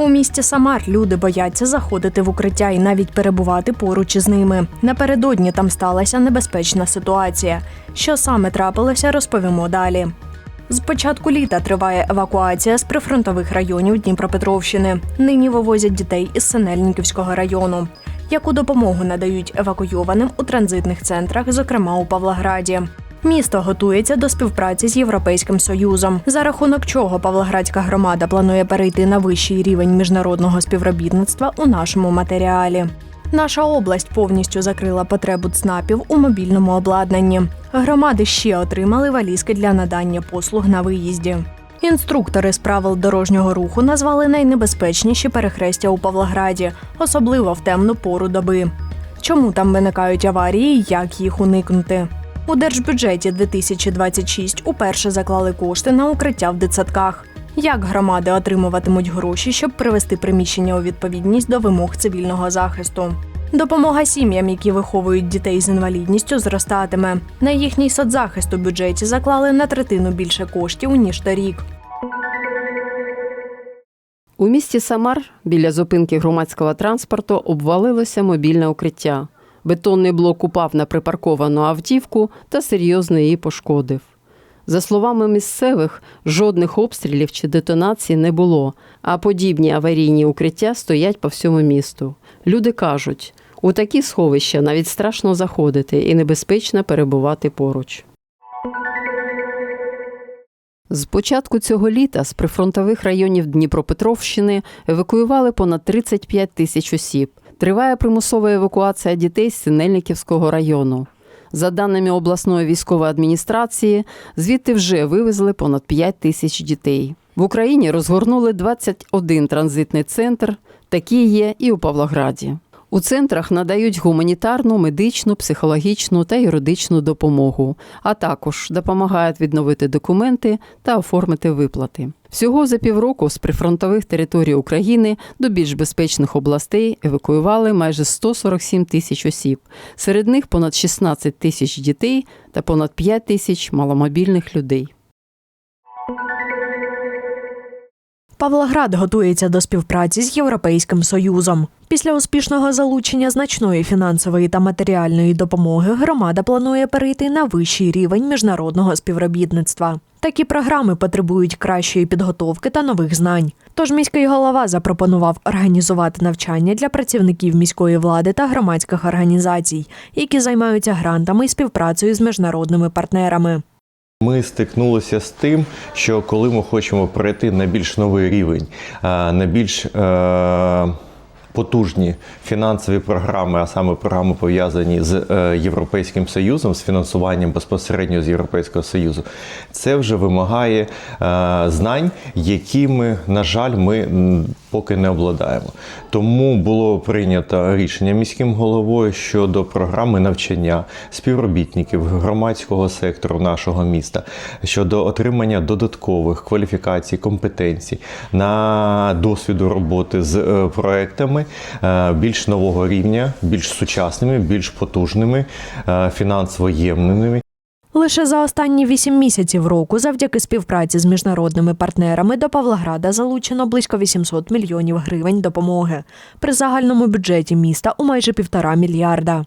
У місті Самар люди бояться заходити в укриття і навіть перебувати поруч із ними. Напередодні там сталася небезпечна ситуація. Що саме трапилося, розповімо далі. З початку літа триває евакуація з прифронтових районів Дніпропетровщини. Нині вивозять дітей із Синельниківського району. Яку допомогу надають евакуйованим у транзитних центрах, зокрема у Павлограді. Місто готується до співпраці з Європейським Союзом, за рахунок чого Павлоградська громада планує перейти на вищий рівень міжнародного співробітництва у нашому матеріалі. Наша область повністю закрила потребу ЦНАПів у мобільному обладнанні. Громади ще отримали валізки для надання послуг на виїзді. Інструктори з правил дорожнього руху назвали найнебезпечніші перехрестя у Павлограді, особливо в темну пору доби. Чому там виникають аварії як їх уникнути? У держбюджеті 2026 уперше заклали кошти на укриття в дитсадках. Як громади отримуватимуть гроші, щоб привести приміщення у відповідність до вимог цивільного захисту? Допомога сім'ям, які виховують дітей з інвалідністю, зростатиме. На їхній соцзахист у бюджеті заклали на третину більше коштів ніж торік. У місті Самар біля зупинки громадського транспорту обвалилося мобільне укриття. Бетонний блок упав на припарковану автівку та серйозно її пошкодив. За словами місцевих, жодних обстрілів чи детонацій не було, а подібні аварійні укриття стоять по всьому місту. Люди кажуть, у такі сховища навіть страшно заходити і небезпечно перебувати поруч. З початку цього літа з прифронтових районів Дніпропетровщини евакуювали понад 35 тисяч осіб. Триває примусова евакуація дітей з Синельниківського району. За даними обласної військової адміністрації, звідти вже вивезли понад 5 тисяч дітей. В Україні розгорнули 21 транзитний центр. Такі є і у Павлограді. У центрах надають гуманітарну, медичну, психологічну та юридичну допомогу, а також допомагають відновити документи та оформити виплати. Всього за півроку з прифронтових територій України до більш безпечних областей евакуювали майже 147 тисяч осіб. Серед них понад 16 тисяч дітей та понад 5 тисяч маломобільних людей. Павлоград готується до співпраці з Європейським Союзом. Після успішного залучення значної фінансової та матеріальної допомоги громада планує перейти на вищий рівень міжнародного співробітництва. Такі програми потребують кращої підготовки та нових знань. Тож міський голова запропонував організувати навчання для працівників міської влади та громадських організацій, які займаються грантами і співпрацею з міжнародними партнерами. Ми стикнулися з тим, що коли ми хочемо перейти на більш новий рівень, на більш е, потужні фінансові програми, а саме програми пов'язані з е, Європейським Союзом, з фінансуванням безпосередньо з Європейського Союзу, це вже вимагає е, знань, якими, на жаль, ми поки не обладаємо. Тому було прийнято рішення міським головою щодо програми навчання співробітників громадського сектору нашого міста щодо отримання додаткових кваліфікацій, компетенцій на досвіду роботи з е, проектами е, більш нового рівня, більш сучасними, більш потужними, е, фінансово ємними. Лише за останні вісім місяців року, завдяки співпраці з міжнародними партнерами, до Павлограда залучено близько 800 мільйонів гривень допомоги при загальному бюджеті міста у майже півтора мільярда.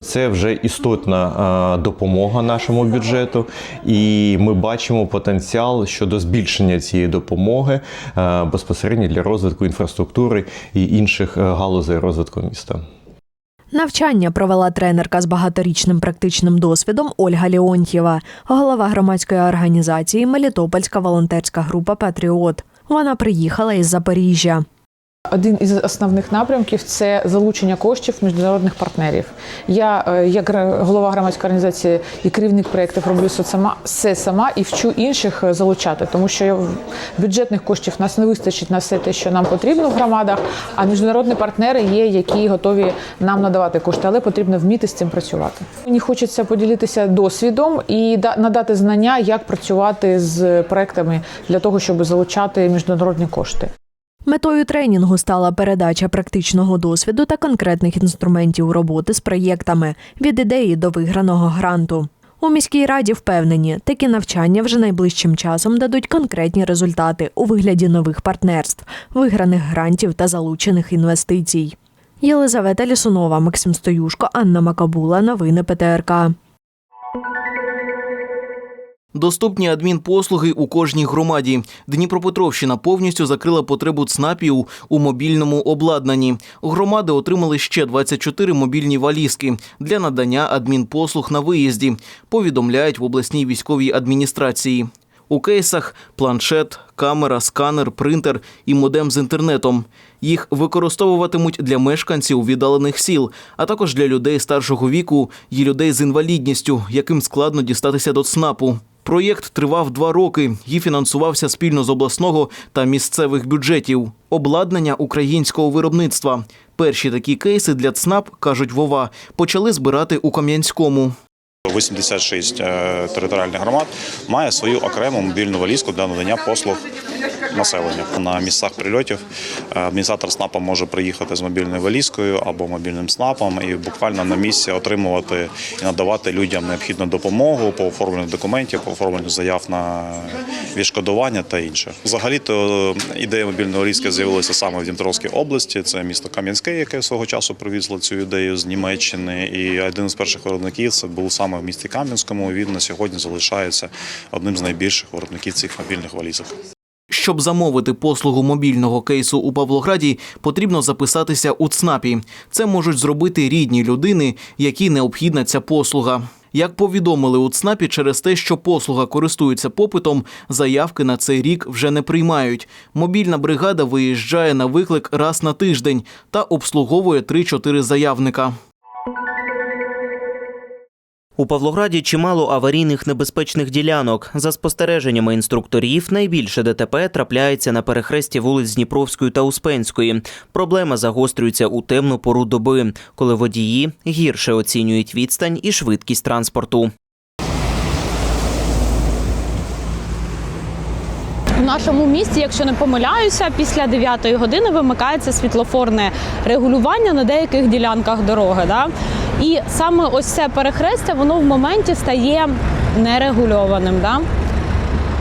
Це вже істотна допомога нашому бюджету, і ми бачимо потенціал щодо збільшення цієї допомоги безпосередньо для розвитку інфраструктури і інших е, галузей розвитку міста. Навчання провела тренерка з багаторічним практичним досвідом Ольга Леонтьєва, голова громадської організації Мелітопольська волонтерська група Патріот. Вона приїхала із Запоріжжя. Один із основних напрямків це залучення коштів міжнародних партнерів. Я, е, як голова громадської організації і керівник проєктів, роблю це сама все сама і вчу інших е, залучати, тому що бюджетних коштів нас не вистачить на все те, що нам потрібно в громадах. А міжнародні партнери є, які готові нам надавати кошти, але потрібно вміти з цим працювати. Мені хочеться поділитися досвідом і да- надати знання, як працювати з проектами для того, щоб залучати міжнародні кошти. Метою тренінгу стала передача практичного досвіду та конкретних інструментів роботи з проєктами від ідеї до виграного гранту. У міській раді впевнені, такі навчання вже найближчим часом дадуть конкретні результати у вигляді нових партнерств, виграних грантів та залучених інвестицій. Єлизавета Лісунова, Максим Стоюшко, Анна Макабула. Новини ПТРК. Доступні адмінпослуги у кожній громаді. Дніпропетровщина повністю закрила потребу ЦНАПів у мобільному обладнанні. Громади отримали ще 24 мобільні валізки для надання адмінпослуг на виїзді. Повідомляють в обласній військовій адміністрації. У кейсах планшет, камера, сканер, принтер і модем з інтернетом. Їх використовуватимуть для мешканців віддалених сіл, а також для людей старшого віку і людей з інвалідністю, яким складно дістатися до ЦНАПу. Проєкт тривав два роки і фінансувався спільно з обласного та місцевих бюджетів. Обладнання українського виробництва. Перші такі кейси для ЦНАП, кажуть Вова, почали збирати у Кам'янському. 86 е, територіальних громад має свою окрему мобільну валізку для надання послуг населенню. На місцях прильотів е, адміністратор СНАПа може приїхати з мобільною валізкою або мобільним СНАПом і буквально на місці отримувати і надавати людям необхідну допомогу по оформленню документів, по оформленню заяв на відшкодування та інше. Взагалі-то ідея мобільної валізки з'явилася саме в Дніпровській області. Це місто Кам'янське, яке свого часу привізло цю ідею з Німеччини. І один з перших виробників це був саме в місті Кам'янському. Він на сьогодні залишається одним з найбільших виробників цих мобільних валізок. Щоб замовити послугу мобільного кейсу у Павлограді, потрібно записатися у ЦНАПі. Це можуть зробити рідні людини, які необхідна ця послуга. Як повідомили у ЦНАПі, через те, що послуга користується попитом, заявки на цей рік вже не приймають. Мобільна бригада виїжджає на виклик раз на тиждень та обслуговує 3-4 заявника. У Павлограді чимало аварійних небезпечних ділянок. За спостереженнями інструкторів, найбільше ДТП трапляється на перехресті вулиць Дніпровської та Успенської. Проблема загострюється у темну пору доби, коли водії гірше оцінюють відстань і швидкість транспорту. В нашому місті, якщо не помиляюся, після 9 години вимикається світлофорне регулювання на деяких ділянках дороги. Да? І саме ось це перехрестя, воно в моменті стає нерегульованим. Да?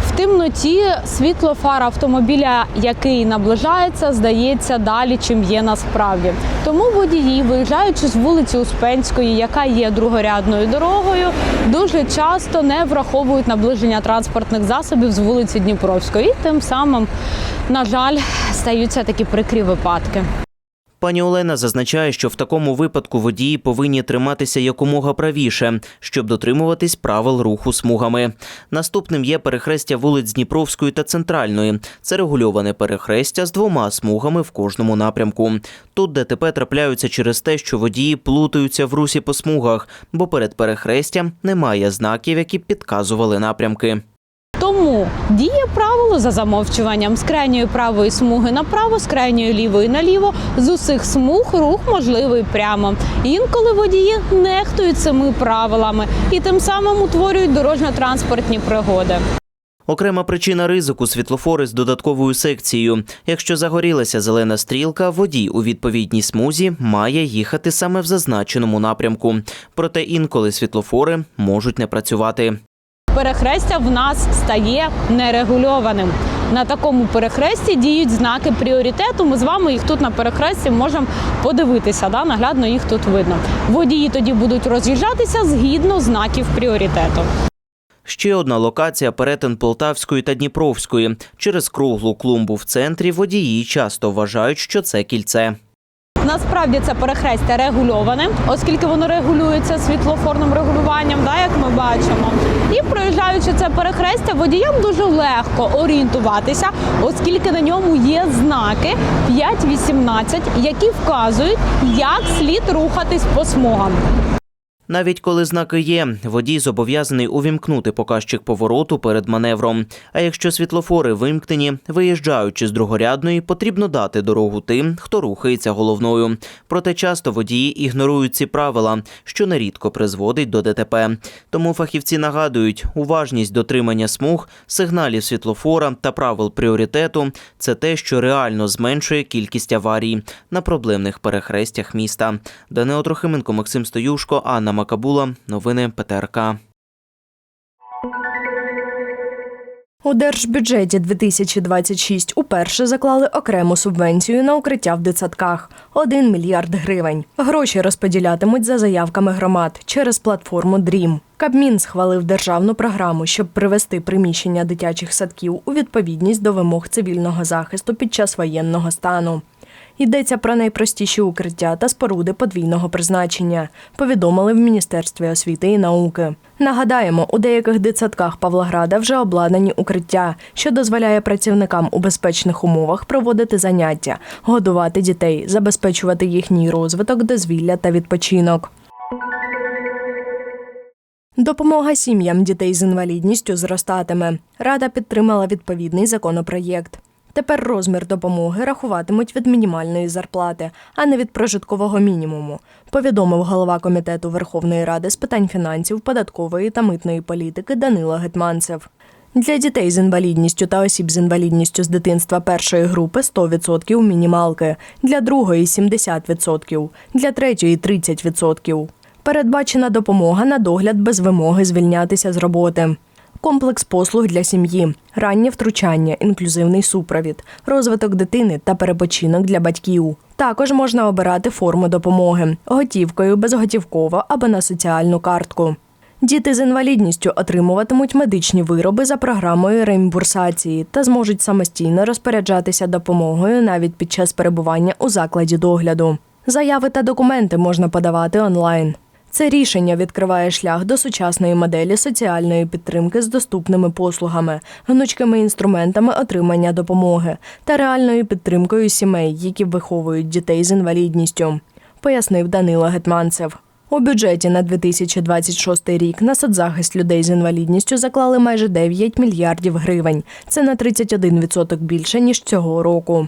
В темноті світло фар автомобіля, який наближається, здається далі, чим є насправді. Тому водії, виїжджаючи з вулиці Успенської, яка є другорядною дорогою, дуже часто не враховують наближення транспортних засобів з вулиці Дніпровської. І тим самим, на жаль, стаються такі прикрі випадки. Пані Олена зазначає, що в такому випадку водії повинні триматися якомога правіше, щоб дотримуватись правил руху смугами. Наступним є перехрестя вулиць Дніпровської та Центральної. Це регульоване перехрестя з двома смугами в кожному напрямку. Тут ДТП трапляються через те, що водії плутаються в русі по смугах, бо перед перехрестям немає знаків, які підказували напрямки. Тому діє правило за замовчуванням з крайньої правої смуги направо, з крайньої лівої наліво. З усіх смуг рух можливий прямо. Інколи водії нехтують цими правилами і тим самим утворюють дорожньо-транспортні пригоди. Окрема причина ризику світлофори з додатковою секцією. Якщо загорілася зелена стрілка, водій у відповідній смузі має їхати саме в зазначеному напрямку. Проте інколи світлофори можуть не працювати. Перехрестя в нас стає нерегульованим. На такому перехресті діють знаки пріоритету. Ми з вами їх тут на перехресті можемо подивитися. Да? Наглядно їх тут видно. Водії тоді будуть роз'їжджатися згідно знаків пріоритету. Ще одна локація перетин Полтавської та Дніпровської. Через круглу клумбу в центрі водії часто вважають, що це кільце. Насправді це перехрестя регульоване, оскільки воно регулюється світлофорним регулюванням, да, як ми бачимо. І проїжджаючи це перехрестя, водіям дуже легко орієнтуватися, оскільки на ньому є знаки 5-18, які вказують, як слід рухатись по смугам. Навіть коли знаки є, водій зобов'язаний увімкнути показчик повороту перед маневром. А якщо світлофори вимкнені, виїжджаючи з другорядної, потрібно дати дорогу тим, хто рухається головною. Проте часто водії ігнорують ці правила, що нерідко призводить до ДТП. Тому фахівці нагадують, уважність дотримання смуг, сигналів світлофора та правил пріоритету це те, що реально зменшує кількість аварій на проблемних перехрестях міста. Данило Трохименко, Максим Стоюшко, Анна Макабула. Новини ПТРК. У держбюджеті 2026 уперше заклали окрему субвенцію на укриття в дитсадках 1 мільярд гривень. Гроші розподілятимуть за заявками громад через платформу Дрім. Кабмін схвалив державну програму, щоб привести приміщення дитячих садків у відповідність до вимог цивільного захисту під час воєнного стану. Йдеться про найпростіші укриття та споруди подвійного призначення, повідомили в Міністерстві освіти і науки. Нагадаємо, у деяких дитсадках Павлограда вже обладнані укриття, що дозволяє працівникам у безпечних умовах проводити заняття, годувати дітей, забезпечувати їхній розвиток, дозвілля та відпочинок. Допомога сім'ям дітей з інвалідністю зростатиме. Рада підтримала відповідний законопроєкт. Тепер розмір допомоги рахуватимуть від мінімальної зарплати, а не від прожиткового мінімуму, повідомив голова комітету Верховної Ради з питань фінансів, податкової та митної політики Данило Гетманцев. Для дітей з інвалідністю та осіб з інвалідністю з дитинства першої групи 100% мінімалки, для другої 70%, для третьої 30%. Передбачена допомога на догляд без вимоги звільнятися з роботи. Комплекс послуг для сім'ї, раннє втручання, інклюзивний супровід, розвиток дитини та перепочинок для батьків. Також можна обирати форму допомоги готівкою, безготівково або на соціальну картку. Діти з інвалідністю отримуватимуть медичні вироби за програмою реімбурсації та зможуть самостійно розпоряджатися допомогою навіть під час перебування у закладі догляду. Заяви та документи можна подавати онлайн. Це рішення відкриває шлях до сучасної моделі соціальної підтримки з доступними послугами, гнучкими інструментами отримання допомоги та реальною підтримкою сімей, які виховують дітей з інвалідністю, пояснив Данило Гетманцев. У бюджеті на 2026 рік на соцзахист людей з інвалідністю заклали майже 9 мільярдів гривень. Це на 31% більше ніж цього року.